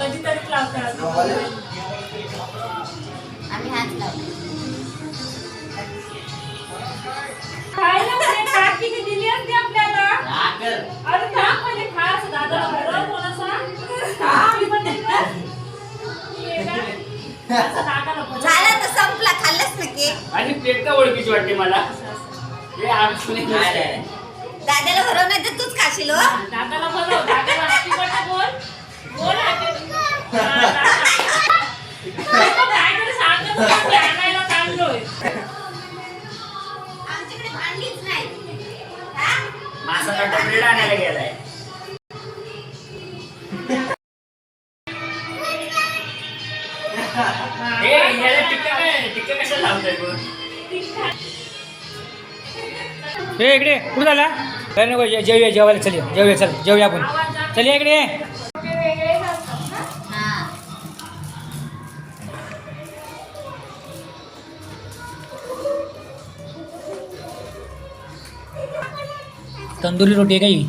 कधीतरीच लावतात आम्ही हात लावला. खायला म्हणे किती दिली असती आपल्याला. झाला तर संपला खाल्लंच ना केक. आणि प्लेट का ओळखीची वाटते मला. हे आमची नाही. दादाला भरव नाही तर तूच खाशील हो? दादाला बोलव. दादाला हॅपी बर्थडे बोल. बोल हॅपी काहीतरी सांगत होता, मी आणायला चाललोय आमच्याकडे भांडीच नाही. हा? मासा काटा ब्रेड आणायला गेलाय. हे इकडे कुठं झाला? काय नको जेवूया जेवायला चल जेवूया चल जेवूया आपण. चल इकडे तंदुरी रोटी आहे काही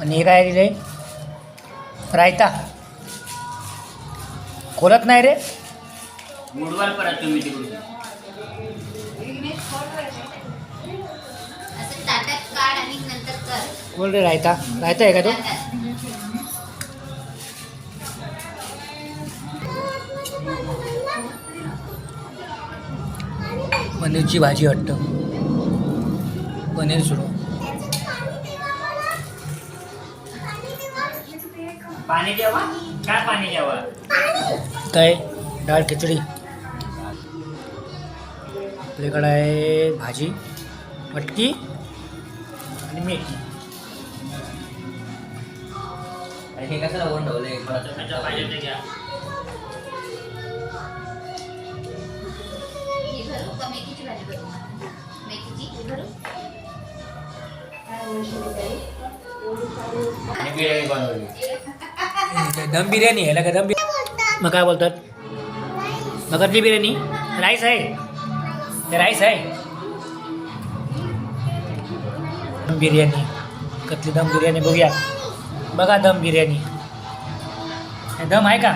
आणि हे काय दिलं रायता. खोलत नाही रे. मुडवाल परत तुम्ही तिकडून. असं ताटात काढ आणि नंतर कर. रे रायता. रायता आहे का तो? ताटात. पनीरची भाजी वाटतं पनीर सुरू. पाणी द्यावा? काय पाणी द्यावा? काय? डाळ खिचडी. आपल्याकडं आहे भाजी मटकी आणि हे कसं आणि बिर्याणी बनवली. दम बिर्याणी आहे ना का दम बिर्याणी? मग काय बोलतात? मगरची बिर्याणी? राईस आहे. ते राईस आहे दम बिर्याणी कतली दम बिर्याणी बघूया। बघा दम बिर्याणी दम आहे का?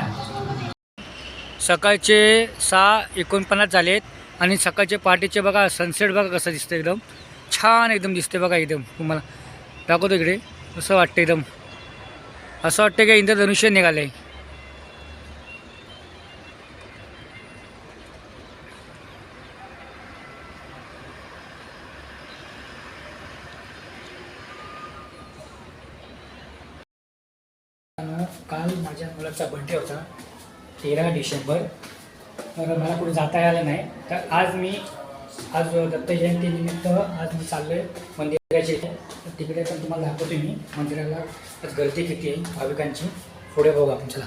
सकाळचे सहा एकोणपन्नास झालेत आणि सकाळचे पहाटेचे बघा सनसेट बघा कसं दिसतं एकदम. छान एकदम दिसते बघा एकदम. तुम्हाला दाखवतो इकडे. असं वाटतं एकदम. असं वाटतं की इंद्रधनुष्य निघालं आहे माझ्या मुलाचा बड्डे होता तेरा डिसेंबर. तर मला कुठे जाता आलं नाही. तर आज मी आज दत्त जयंतीनिमित्त आज मी चाललो आहे मंदिराच्या इथे तर तिकडे पण तुम्हाला दाखवतो मी. मंदिराला आज गर्दी किती आहे भाविकांची. पुढे बघू आपण चला.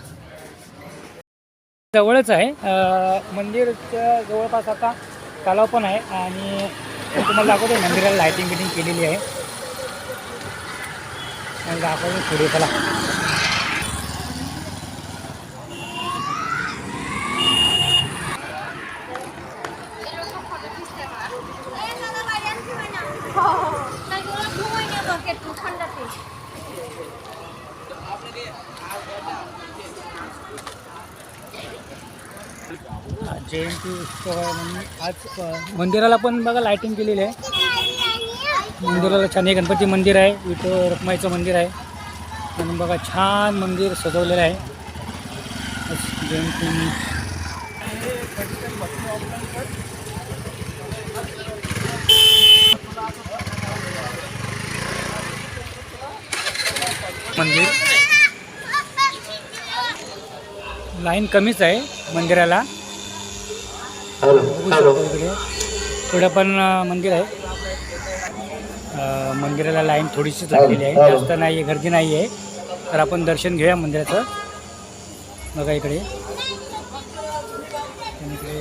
जवळच आहे. मंदिरच्या जवळपास आता तलाव पण आहे आणि तुम्हाला दाखवतो मंदिराला लायटिंग बिटिंग केलेली आहे. आणि दाखवतो पुढे चला आज जयंती उत्सव आहे म्हणून आज मंदिराला पण बघा लायटिंग केलेली आहे. मंदिराला छान हे गणपती मंदिर आहे विठो रखमाईचं मंदिर आहे. म्हणून बघा छान मंदिर सजवलेलं आहे. जयंती. मंदिर लाईन कमीच आहे मंदिराला. बघू शकतो इकडे. पुढे पण मंदिर आहे. मंदिराला लाईन थोडीशीच लागलेली आहे. जास्त नाही आहे गर्दी नाही आहे तर आपण दर्शन घेऊया मंदिराचं. बघा इकडे. इकडे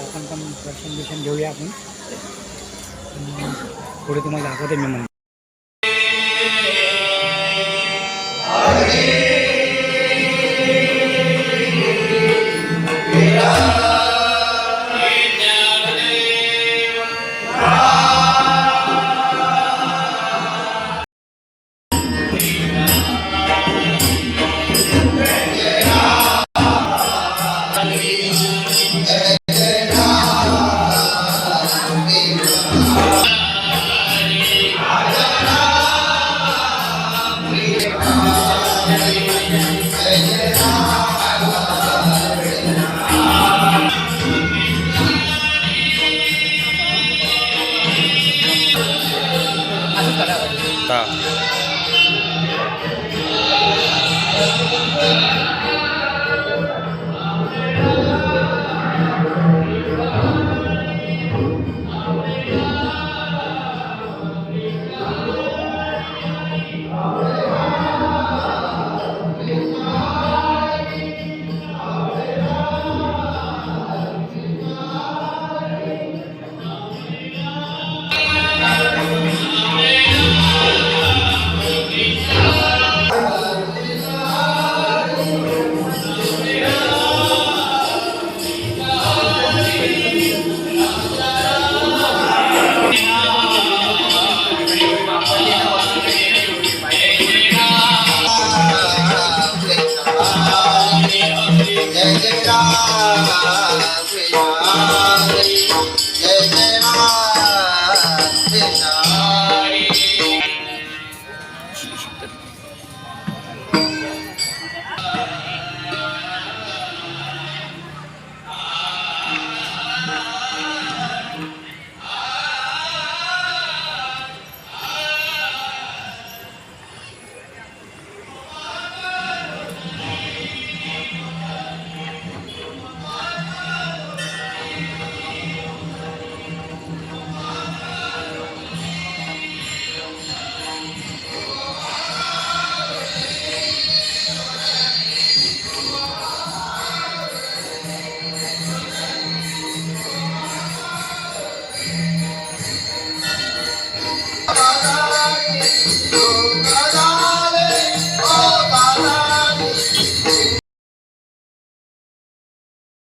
आपण पण दर्शन बिर्शन घेऊया आपण. पुढे तुम्हाला दाखवते मी मंदिर. Yeah. हा जय जय राम